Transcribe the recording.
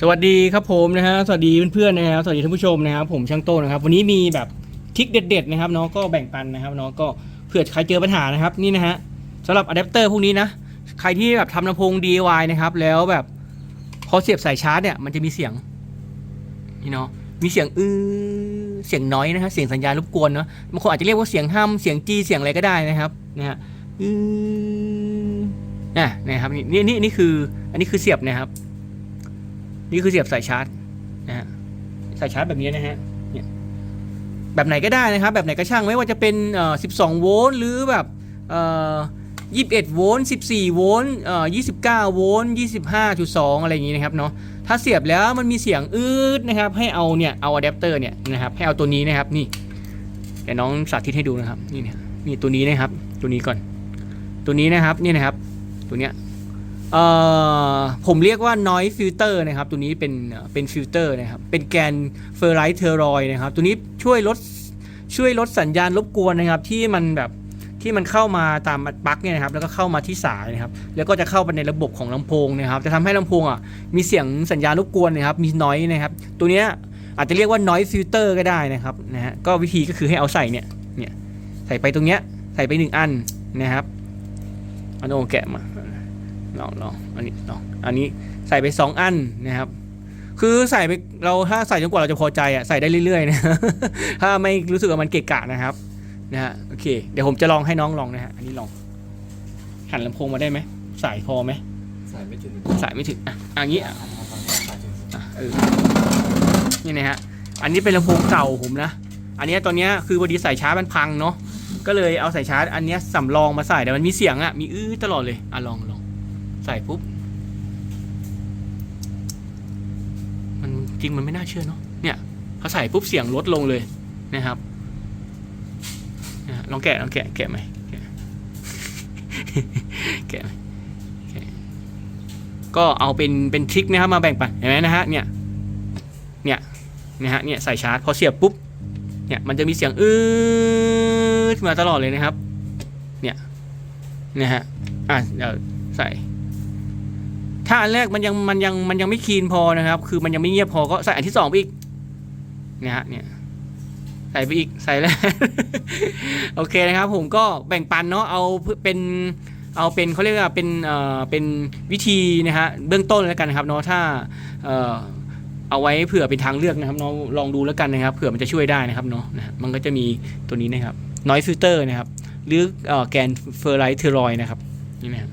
สวัสดีครับผมนะฮะสวัสดีเพื่อนๆนะครับสวัสดีท่านผู้ชมนะครับผมช่างโต้นะครับ วันนี้มีแบบทริคเด็ดๆนะครับเนาะก็แบ่งปันนะครับเนาะก็เผื่อใครเจอปัญหานะครับนี่นะฮะสำหรับอะแดปเตอร์พวกนี้นะใครที่แบบทำลำโพง DIY นะครับแล้วแบบพอเสียบสายชาร์จเนี่ยมันจะมีเสียงนี่เนาะมีเสียงอื้อเสียงน้อยนะครับเสียงสัญญาณรบกวนเนาะบางคนอาจจะเรียกว่าเสียงห้ามเสียงจีเสียงอะไรก็ได้นะครับนะฮะอื้ออะนะครับนี่นี่นี่คืออันนี้คือเสียบนะครับ นี่คือเสียบสายชาร์จนะฮะสายชาร์จแบบนี้นะฮะเนี่ยแบบไหนก็ได้นะครับ แบบไหนก็ช่างไม่ว่าจะเป็นเอ่อ12 โวลต์หรือแบบเอ่อ21 โวลต์ 14 โวลต์เอ่อ29 โวลต์ 25.2 อะไรอย่างนี้นะครับเนาะถ้าเสียบแล้วมันมีเสียงอืดนะครับ ให้เอาเนี่ยเอาอะแดปเตอร์เนี่ยนะครับให้เอาตัวนี้นะครับนี่เดี๋ยวน้องสาธิตให้ดูนะครับนี่เนี่ยนี่ตัวนี้นะครับ ตัวนี้ก่อน ตัวนี้นะครับนี่นะครับ ตัวเนี้ย เอ่อผมเรียกว่า noise filter นะครับตัวนี้เป็นเป็นฟิลเตอร์นะครับเป็นแกนเฟอร์ไรท์เทอรอยนะครับตัวนี้ช่วยลดช่วยลดสัญญาณรบกวนนะครับที่มันแบบที่มันเข้ามาตามปลั๊กเนี่ยนะครับแล้วก็เข้ามาที่สายนะครับแล้วก็จะเข้าไปในระบบของลำโพงนะครับจะทำให้ลำโพงอะมีเสียงสัญญาณรบกวนนะครับมี noise นะครับตัวเนี้ยอาจจะเรียกว่า noise filter ก็ได้นะครับนะฮะก็วิธีก็คือให้เอาใส่เนี่ยเนี่ยใส่ไปตรงเนี้ยใส่ไปหนึ่งอันนะครับอันโอแกะมา ลองลองอันนี้ลองอันนี้ใส่ไปสองอันนะครับ คือใส่ไปเราถ้าใส่จนกว่าเราจะพอใจอะใส่ได้เรื่อยๆนะถ้าไม่รู้สึกว่ามันเกะกะนะครับนะฮะโอเคเดี๋ยวผมจะลองให้น้องลองนะฮะอันนี้ลองหันลำโพงมาได้ไหมสายพอไหมสายไม่ถึงสายไม่ถึงอะอะอย่างนี้อะสายถึงอะเออนี่นะฮะอันนี้เป็นลำโพงเก่าผมนะ อันเนี้ยตอนเนี้ยคือพอดีสายชาร์จมันพังเนาะก็เลยเอาสายชาร์จอันเนี้ยสำรองมาใส่แต่มันมีเสียงอะมีอื้อตลอดเลยอะลองลอง ใส่ปุ๊บ มันจริงมันไม่น่าเชื่อเนาะเนี่ยพอใส่ปุ๊บเสียงลดลงเลยนะครับลองแกะลองแกะแกะไหมแกะแกะไหมกะก็เอาเป็นเป็นทริคนะครับมาแบ่งปันเห็นไหมนะฮะเนี่ยเนี่ยนะฮะเนี่ยใส่ชาร์จพอเสียบปุ๊บเนี่ยมันจะมีเสียงอื้อขึ้นมาตลอดเลยนะครับเนี่ยนะฮะอะเดี๋ยวใส่ ถ้าอันแรกมันยังมันยังมันยังไม่คีนพอนะครับ คือมันยังไม่เงียบพอก็ใส่อันที่สองไปอีกเนี่ยฮะเนี่ยใส่ไปอีกใส่แล้ว โอเคนะครับผมก็แบ่งปันเนาะเอาเป็นเอาเป็นเขาเรียกว่าเป็นเอ่อเป็นวิธีนะฮะเบื้องต้นแล้วกันนะครับเนาะถ้าเอ่อเอาไว้เผื่อเป็นทางเลือกนะครับเนาะลองดูแล้วกันนะครับเผื่อมันจะช่วยได้นะครับเนาะนะฮะมันก็จะมีตัวนี้นะครับ noise filter นะครับ หรือแกนเฟอร์ไลท์เทอรอยนะครับนี่นะครับ